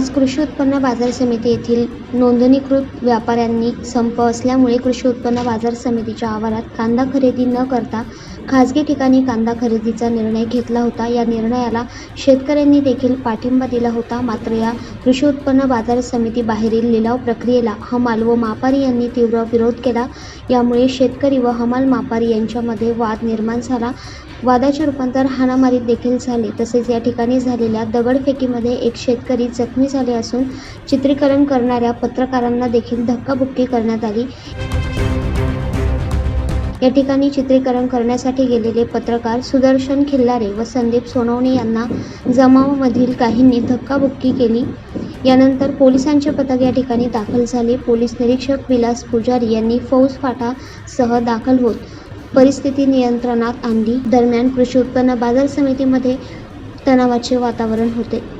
आज कृषी उत्पन्न बाजार समिती येथील नोंदणीकृत व्यापाऱ्यांनी संप असल्यामुळे कृषी उत्पन्न बाजार समितीच्या आवारात कांदा खरेदी न करता खाजगी ठिकाणी कांदा खरेदीचा निर्णय घेतला होता. या निर्णयाला शेतकऱ्यांनी देखील पाठिंबा दिला होता. मात्र या कृषी उत्पन्न बाजार समिती बाहेरील लिलाव प्रक्रियेला हमाल व मापारी यांनी तीव्र विरोध केला. यामुळे शेतकरी व हमाल मापारी यांच्यामध्ये वाद निर्माण झाला. वादाचे रूपांतर हाणामारीत देखील झाले. तसेच या ठिकाणी झालेल्या दगडफेकीमध्ये एक शेतकरी जखमी झाले असून चित्रीकरण करणाऱ्या पत्रकारांना देखील धक्काबुक्की करण्यात आली. या ठिकाणी चित्रीकरण करण्यासाठी गेलेले पत्रकार सुदर्शन खिल्लारे व संदीप सोनवणे यांना जमावामधील काहींनी धक्काबुक्की केली. यानंतर पोलिसांचे पथक या ठिकाणी दाखल झाले. पोलीस निरीक्षक विलास पुजारी यांनी फौज फाटासह दाखल होत परिस्थिती नियंत्रणात आणली. दरम्यान कृषी उत्पन्न बाजार समितीमध्ये तणावाचे वातावरण होते.